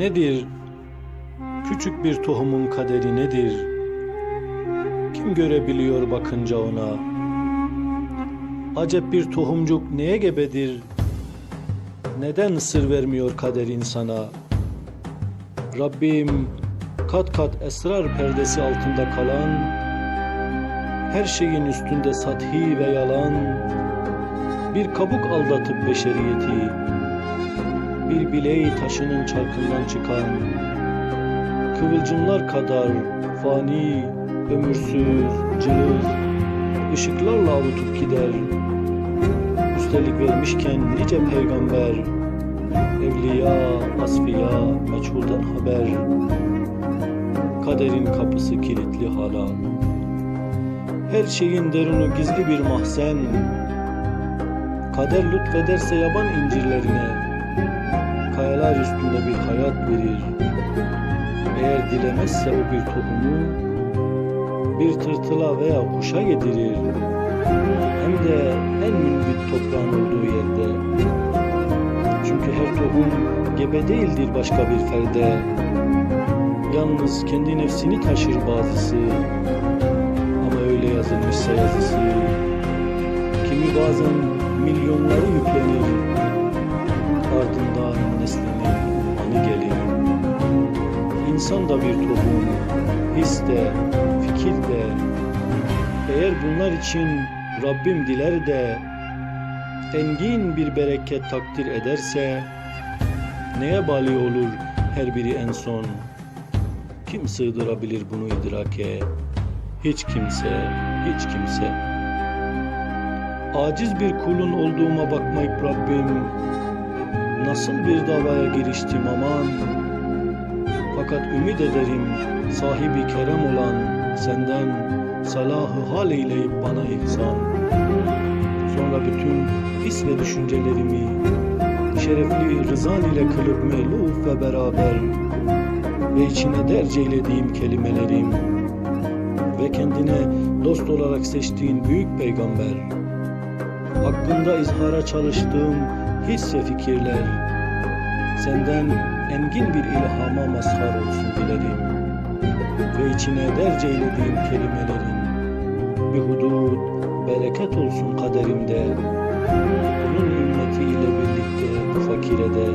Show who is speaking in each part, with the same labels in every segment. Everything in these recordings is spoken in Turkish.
Speaker 1: Nedir? Küçük bir tohumun kaderi nedir? Kim görebiliyor bakınca ona? Acep bir tohumcuk neye gebedir? Neden sır vermiyor kader insana? Rabbim kat kat esrar perdesi altında kalan, her şeyin üstünde sathi ve yalan, bir kabuk aldatıp beşeriyeti, bir bileği taşının çarkından çıkan, kıvılcımlar kadar fani, ömürsüz, cılız, ışıklarla avutup gider. Üstelik vermişken nice peygamber, evliya, asfiya, meçhuldan haber. Kaderin kapısı kilitli hala. Her şeyin derunu gizli bir mahzen. Kader lütfederse yaban incirlerine, kayalar üstünde bir hayat verir. Eğer dilemezse o bir tohumu, bir tırtıla veya kuşa yedirir. Hem de en mümbit toprağın olduğu yerde. Çünkü her tohum gebe değildir başka bir ferde. Yalnız kendi nefsini taşır bazısı. Ama öyle yazılmışsa yazısı. Kimi bazen milyonları yüklenir. Ardından neslinin anı gelir. İnsan da bir tohum, his de, fikir de. Eğer bunlar için Rabbim diler de engin bir bereket takdir ederse neye bali olur her biri en son? Kim sığdırabilir bunu idrake? Hiç kimse, hiç kimse. Aciz bir kulun olduğuma bakmayıp Rabbim nasıl bir davaya giriştim aman. Fakat ümit ederim sahibi kerem olan senden salahı hal eyleyip bana ihsan. Sonra bütün his ve düşüncelerimi şerefli rızan ile kılıp meluf ve beraber ve içine derc eylediğim kelimelerim ve kendine dost olarak seçtiğin büyük peygamber hakkında izhara çalıştığım his ve fikirler senden engin bir ilhama mazhar olsun dilerim. Ve içine derc eylediğim kelimelerin bir hudut, bereket olsun kaderimde bunun ümmetiyle birlikte bu fakire de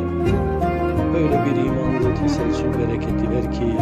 Speaker 1: böyle bir imanlı teselsül bereketi ver ki